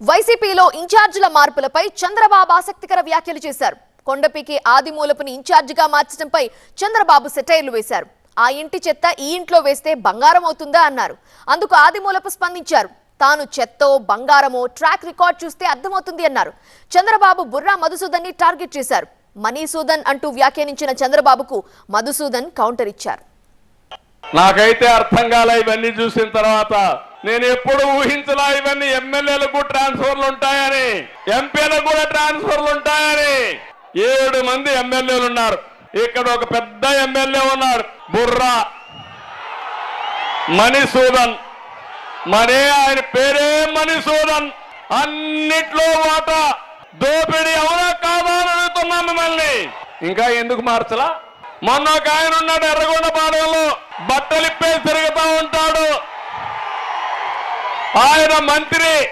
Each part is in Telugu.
వైసీపీలో ఇన్ఛార్జీల మార్పులపై చంద్రబాబు ఆసక్తికర వ్యాఖ్యలు చేశారు. కొండపీకి ఆదిమూలపుని ఇన్ఛార్జిగా మార్చడంపై చంద్రబాబు సెటైర్లు వేశారు. ఆ ఇంటి చెత్త ఈ ఇంట్లో వేస్తే బంగారం అవుతుందా అన్నారు. అందుకు ఆదిమూలపు స్పందించారు. తాను చెత్తో బంగారమో ట్రాక్ రికార్డ్ చూస్తే అర్థమవుతుంది అన్నారు. చంద్రబాబు బుర్రా మధుసూదన్ని టార్గెట్ చేశారు. మనీసూదన్ అంటూ వ్యాఖ్యానించిన చంద్రబాబుకు మధుసూదన్ కౌంటర్ ఇచ్చారు. నాకైతే అర్థం కాలే ఇవన్నీ చూసిన తర్వాత. నేను ఎప్పుడు ఊహించలా ఇవన్నీ ఎమ్మెల్యేలకు ట్రాన్స్ఫర్లు ఉంటాయని ఎంపీలకు కూడా ట్రాన్స్ఫర్లు ఉంటాయని. ఏడు మంది ఎమ్మెల్యేలు ఉన్నారు. ఇక్కడ ఒక పెద్ద ఎమ్మెల్యే ఉన్నాడు బుర్రా. మణిసూదన్. మరే ఆయన పేరే మణిసూదన్. అన్నిట్లో వాట. దోపిడీ అవునా కాదా అని అడుగుతున్నాం మిమ్మల్ని. ఇంకా ఎందుకు మార్చలా? మొన్న ఒక ఆయన ఉన్నాడు ఎర్రగొండ పాలెంలో తిరుగుతూ ఉంటాడు. ఆయన మంత్రి.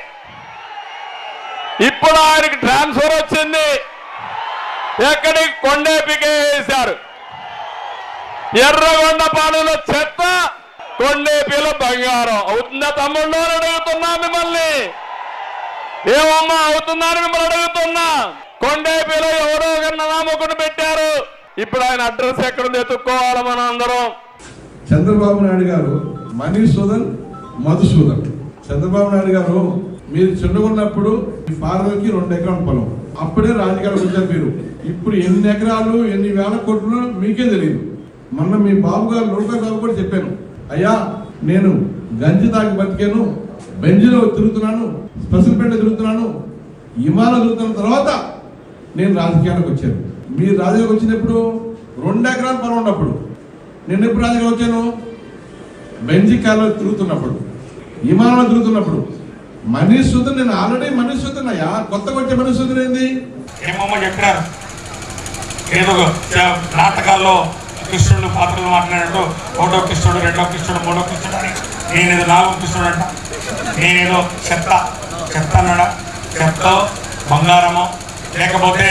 ఇప్పుడు ఆయనకి ట్రాన్స్ఫర్ వచ్చింది. ఎక్కడికి? కొండేపికే వేశారు. ఎర్రగొండపాలెంలో చెత్త కొండేపిలో బంగారం. అవుతుందా తమ్ముళ్ళు అని అడుగుతున్నా మిమ్మల్ని. ఏమమ్మా అవుతుందని మిమ్మల్ని అడుగుతున్నా. కొండేపిలో ఎవరో కన్నా నామకుడు పెట్టారు. ఇప్పుడు ఆయన అడ్రస్ ఎక్కడ ఎత్తుక్కోవాలి మనం అందరం చంద్రబాబు నాయుడు గారు మనీసూదన్ మధుసూదన్ చంద్రబాబు నాయుడు గారు మీరు చిన్నగున్నప్పుడు మీ ఫాదర్కి రెండు ఎకరాల పొలం. అప్పుడే రాజకీయాలకు వచ్చారు మీరు. ఇప్పుడు ఎన్ని ఎకరాలు ఎన్ని వేల కోట్లు మీకే తెలియదు మొన్న మీ బాబు గారు లోకా గారు కూడా చెప్పాను. అయ్యా నేను గంజి తాగి బతికాను బెంజిలో తిరుగుతున్నాను స్పెషల్ పెంట తిరుగుతున్నాను విమానం తిరుగుతున్న తర్వాత నేను రాజకీయాలకు వచ్చాను. మీరు రాజకీయాలకు వచ్చినప్పుడు రెండు ఎకరాల పొలం ఉన్నప్పుడు నేను ఎప్పుడు రాజకీయాలు వచ్చాను? బెంజి కాలంలో తిరుగుతున్నప్పుడు విమానంలో తిరుగుతున్నప్పుడు. మనీష్ సూదన్ నేను ఆల్రెడీ మనీష్ సూదన్ అయ్యా కొత్తగా వచ్చే మనీష్ సూదన్ ఏంది ఏమమ్మ చెప్పినారు ఏదో నాటకాల్లో కృష్ణుడు పాత్రలు మాట్లాడినట్టు ఒకటో కృష్ణుడు రెండో కృష్ణుడు మూడో కృష్ణుడు అని నేనేదో నాలుగో కృష్ణుడు అంట. నేనేదో చెత్త చెత్త అన్నాడా? చెత్త బంగారము? లేకపోతే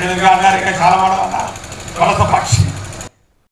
ఎదురుగా అన్నారు ఇంకా చాలా మాట వలస పక్షి.